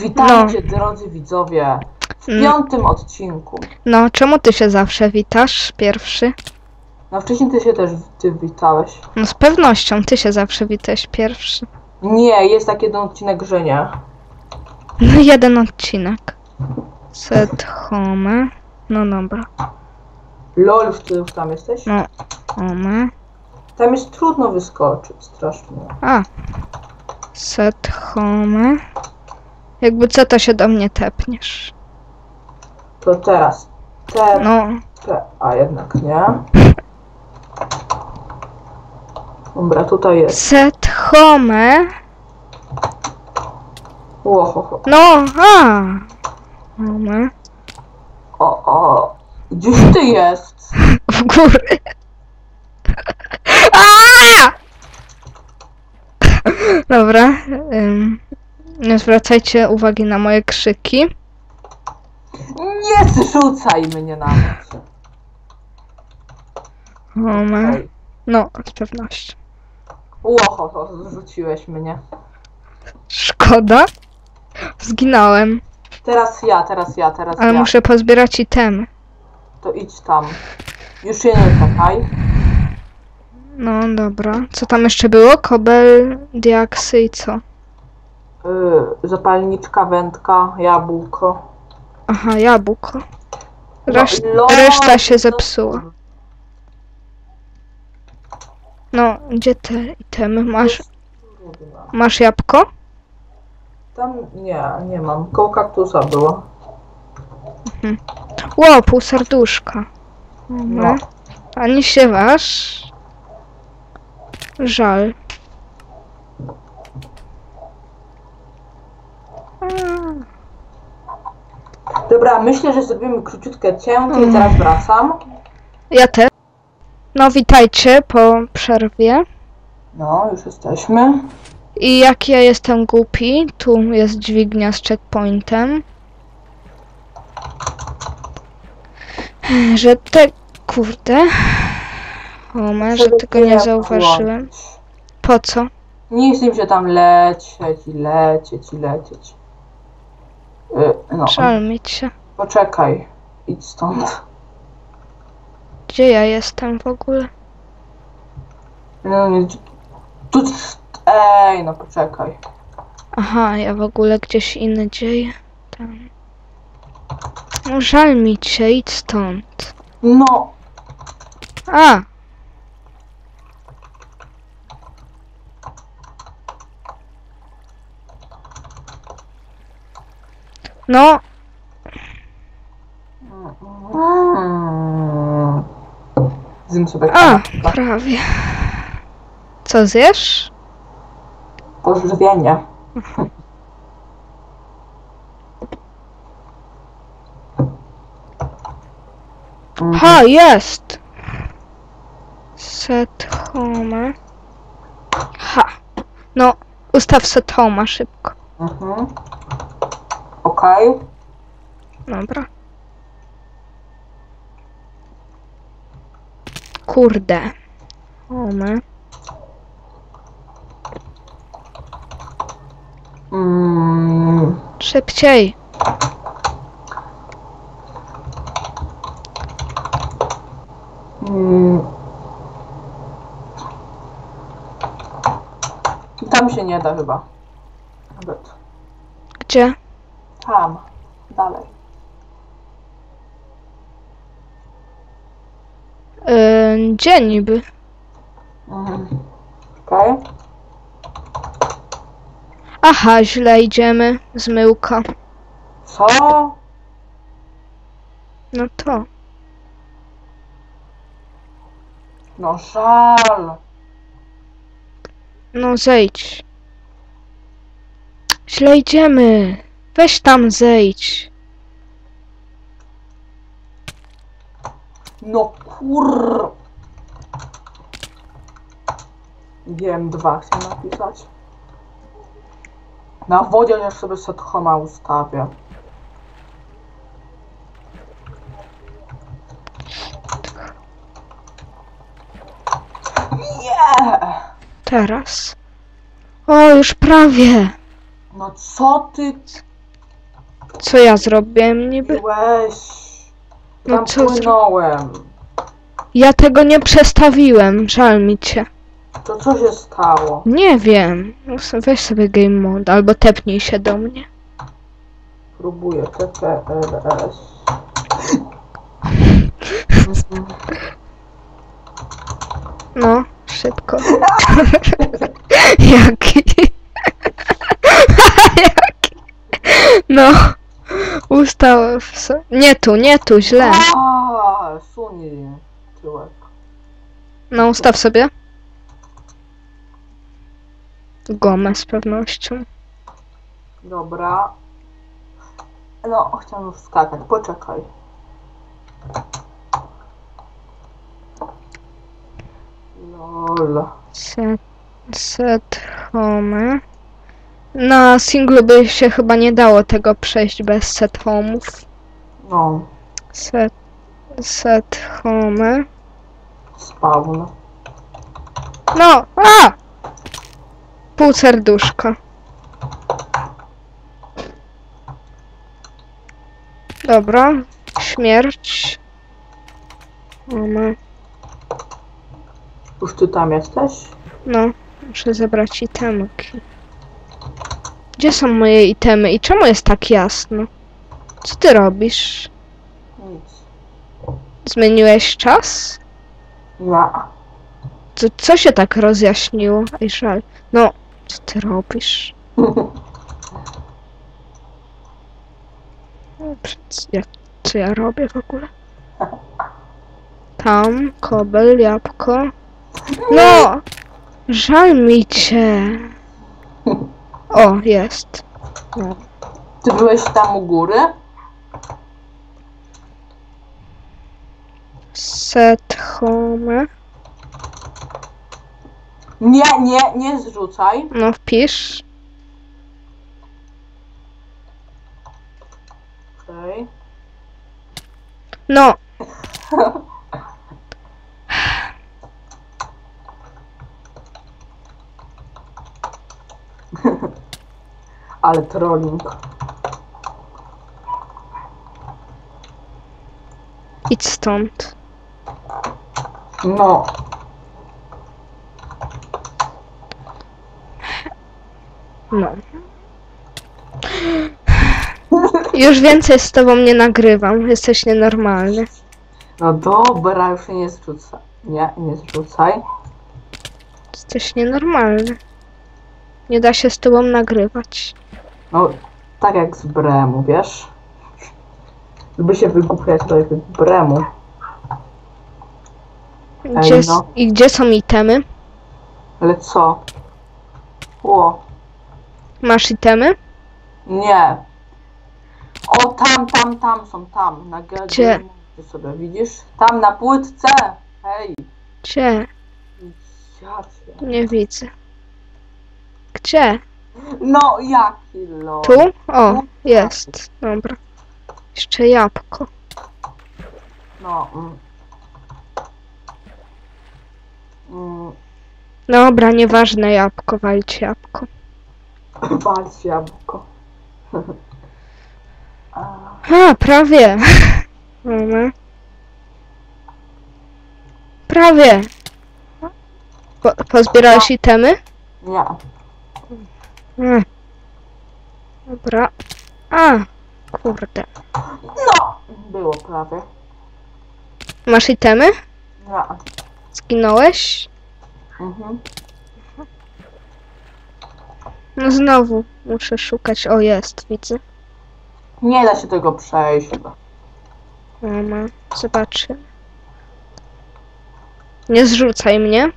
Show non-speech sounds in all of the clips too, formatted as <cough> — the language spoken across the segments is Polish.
Witajcie, drodzy widzowie, w Mm. piątym odcinku. No, czemu ty się zawsze witasz pierwszy? No wcześniej ty się też ty witałeś. No z pewnością, ty się zawsze witałeś pierwszy. Nie, jest taki jeden odcinek, że nie. No jeden odcinek. Set home. No dobra. LOL, ty już tam jesteś? No. Home. Tam jest trudno wyskoczyć, strasznie. A. Set home. Jakby co to się do mnie tepniesz. To teraz. Te, No. te, a jednak nie. Dobra, tutaj jest. Set home. Łohoho. No, a. Home. O, o. Gdzieś ty jest? <laughs> W górę. <laughs> A! Dobra. ym, Nie zwracajcie uwagi na moje krzyki. Nie zrzucaj mnie nawet. Home. Ej. No, z pewnością. Łohoho, zrzuciłeś mnie. Szkoda. Zginąłem, Teraz ja, teraz ja, teraz ale ja. muszę pozbierać itemy. To idź tam. Już się nie czekaj. No dobra. Co tam jeszcze było? Kobel, diaksy i co? Yy, zapalniczka, wędka, jabłko. Aha, jabłko. No, lol, reszta się no zepsuła. No, gdzie te itemy? Masz, masz jabłko? Tam nie, nie mam. Koło kaktusa było. Ło, pół serduszka. No. No. Ani się waż. Żal. A, Dobra, myślę, że zrobimy króciutkie cięcie i zaraz wracam. Ja też. No, witajcie po przerwie. No, już jesteśmy. I jak ja jestem głupi, tu jest dźwignia z checkpointem. Że te. Kurde. O, że tego nie zauważyłem. Po co? Nie chcę się tam lecieć i lecieć i lecieć. Yy, no, Żal cię. poczekaj. Idź stąd. Gdzie ja jestem w ogóle? No, nie, tu, ej, no poczekaj. Aha, ja w ogóle gdzieś indziej. Tam. No żal mi cię, idź stąd. No, A! No. Zjem sobie a, kanapkę. prawie. Co zjesz? Pożywienie. <laughs> Ha, jest! Set home. Ha. No, ustaw set home szybko. Mhm. Okej. Dobra. Kurde. Home. Mm. Szybciej. Mm. Tam się nie da chyba. Nawet. Gdzie? Tam. Dalej. Yy, gdzie niby? Mhm. Okej. Aha, źle idziemy. Zmyłka. Co? No to. No żal. No zejdź. Źle idziemy. Weź tam zejdź. No kur... Wiem, dwa chcę napisać. Na wodzie już sobie set homa ustawię. Nie! Teraz. O, już prawie. No co ty Co ja zrobiłem niby? Byłeś. No Tam co płynąłem. Ja tego nie przestawiłem, żal mi cię. To co się stało? Nie wiem. No Weź sobie game mode albo tepnij się do mnie. Próbuję TPRS. <laughs> No, szybko. <laughs> <laughs> Jaki? Jaki? No. Ustał. w so- Nie tu, nie tu, źle. A, sunie tyłek. No, ustaw sobie. Gomę z pewnością. Dobra. No, chciałam już skakać. Poczekaj. Lol. Set, set home. Na singlu by się chyba nie dało tego przejść bez set home'ów. No, Set, set home. spawn. No, a! Pół serduszka. Dobra, śmierć. Home. Już ty tam jesteś? No, muszę zebrać itemki. Gdzie są moje itemy i czemu jest tak jasno? Co ty robisz? Nic. Zmieniłeś czas? Ja. Co, co się tak rozjaśniło? Ej. No, co ty robisz? <laughs> No, przecież Ja, co ja robię w ogóle? Tam, kobel, jabłko. No! Żal mi cię. O, jest. Ty byłeś tam u góry? Set home. Nie, nie, nie zrzucaj. No, wpisz. Okej. No, <laughs> Ale trolling. idź stąd. No. No. Już więcej z tobą nie nagrywam. Jesteś nienormalny. No dobra, już się nie zrzucaj. Nie, nie zrzucaj. Jesteś nienormalny. Nie da się z tobą nagrywać. No, tak jak z Bremu, wiesz? Żeby się wygłupiać to jak Bremu. Gdzie, s- no. I gdzie są itemy? Ale co? Ło, Masz itemy? nie. O, tam, tam, tam są, tam. Na Gdzie? Ty sobie widzisz? Tam na płytce. Hej. Gdzie? Ja cię. Nie widzę. Gdzie? No, jaki lol. Tu? O, jest. Dobra. Jeszcze jabłko. No. Mm. Mm, Dobra, nieważne jabłko, walcie jabłko. Walcz jabłko. <clears throat> <laughs> A, A, prawie. <laughs> Mamy. Prawie. Po, pozbierałeś itemy? nie. Mm. Dobra. A, kurde. No! Było prawie. Masz itemy? Nie. Zginąłeś? Mhm. No znowu muszę szukać. O, jest, widzę. Nie da się tego przejść. Mama, zobaczymy. Nie zrzucaj mnie.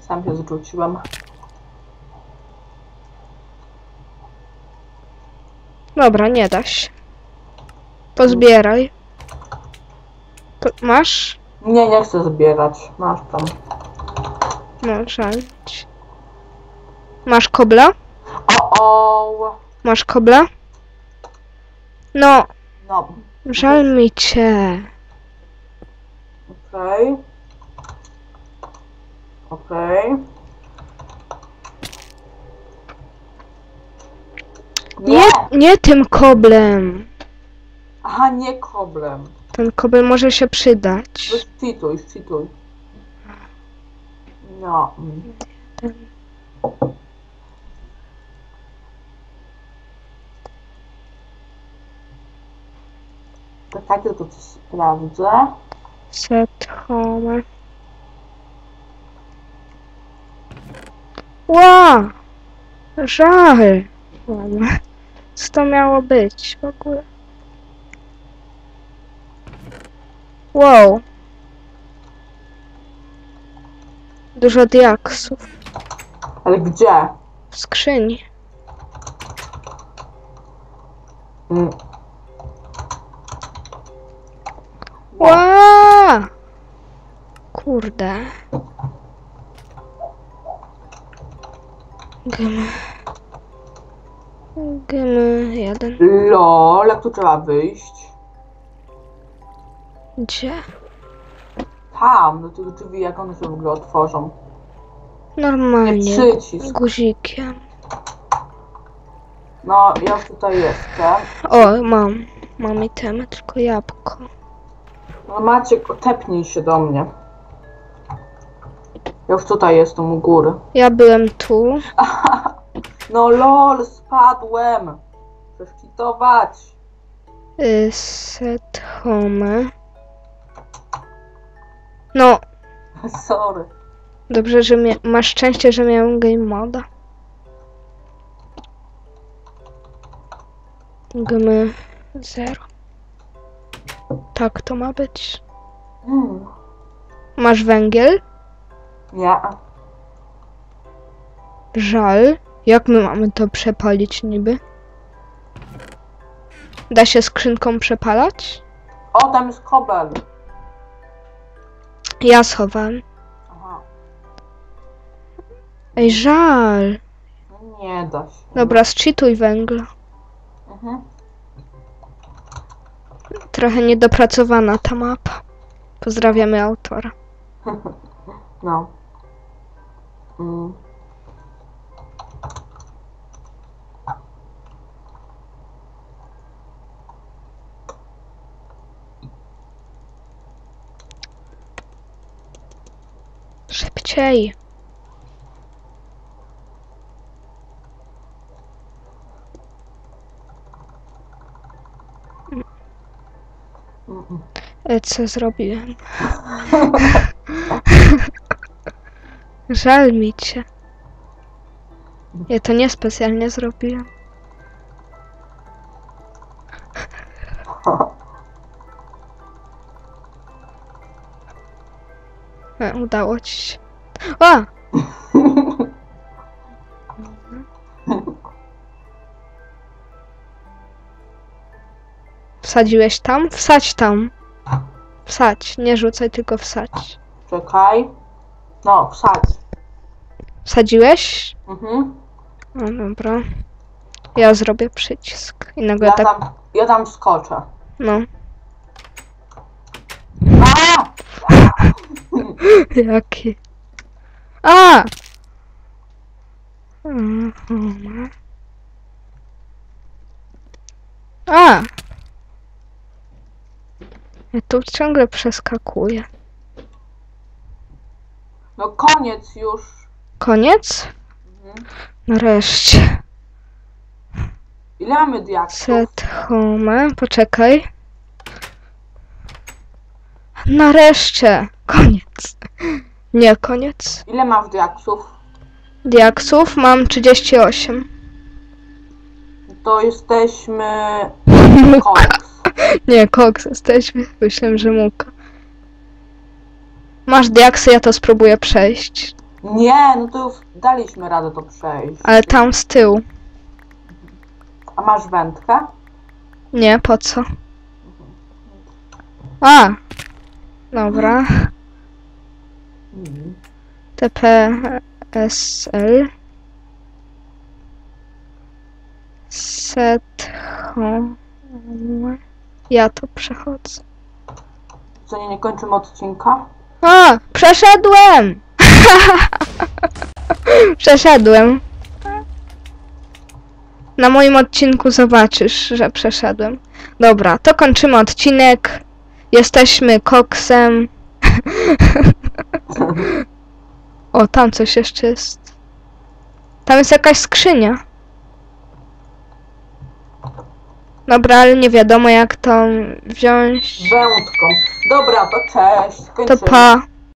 Sam się zrzuciłem. Dobra, nie da się. Pozbieraj. Po, masz? Nie, nie chcę zbierać. Masz tam. No. Masz kobla? O, o. Masz kobla? No, No, żal mi cię. okej. Okej. Nie tym koblem. Aha, nie koblem. Ten kobel może się przydać. Cheatuj, cheatuj. No. mm. Czekaj, tylko coś sprawdzę. Set home. Ła! Żal! Co to miało być w ogóle? Wow! Dużo diaksów Ale gdzie? w skrzyni. Mm. Ła! Kurde. Gmy. Gmy jeden. LOL, jak tu trzeba wyjść? Gdzie? Tam, do tych drzwi, jak one się w ogóle otworzą. Nie Normalnie. przycisk. Guzikiem. No, ja już tutaj jestem. O, mam. Mam itemy, tylko jabłko. No Maciek, tepnij się do mnie. Ja już tutaj jestem u góry. Ja byłem tu. <laughs> No lol, spadłem. Chcesz kitować. Y, set home. No, <laughs> Sorry. dobrze, że mia- masz szczęście, że miałem game moda. Gmy 0. Tak to ma być. Hmm. Masz węgiel? Nie. Żal. Jak my mamy to przepalić niby? Da się skrzynką przepalać? O, tam jest kobel. Ja schowałem. Aha. Ej, żal. No nie da się. Dobra, zczytuj węgla. Mhm. Trochę niedopracowana ta mapa. Pozdrawiamy autora. No. Mm. Szybciej. E, Co zrobiłem? Żal mi cię. Ja to niespecjalnie zrobiłem. E, udało ci się. O! Wsadziłeś tam? Wsadź tam. Wsadź, nie rzucaj, tylko wsadź. Czekaj. No, wsadź. Wsadziłeś? Mhm. No dobra. Ja zrobię przycisk. I nagle Ja tak, tam, ja tam skoczę. no. A! <laughs> Jaki? A! A! Ja tu ciągle przeskakuję. No koniec już. Koniec? Mhm. Nareszcie. Ile mamy diaksów? Set home. Poczekaj. Nareszcie. Koniec. Nie, koniec. Ile masz diaksów? Diaksów mam 38. To jesteśmy... Muka. Koks. <laughs> Nie, koks jesteśmy. Myślałem, że muka. Masz diaksy, ja to spróbuję przejść. Nie, no to już daliśmy radę to przejść. Ale tam z tyłu. A masz wędkę? Nie, po co? A! Dobra. TPSL. Set home. Ja to przechodzę. Co nie, nie kończymy odcinka? A! Przeszedłem! <laughs> Przeszedłem. Na moim odcinku zobaczysz, że przeszedłem. Dobra, to kończymy odcinek. Jesteśmy koksem. <laughs> <laughs> o, tam coś jeszcze jest. Tam jest jakaś skrzynia. Dobra, ale nie wiadomo jak to wziąć. Wędką. Dobra, to cześć. To Kończymy. pa.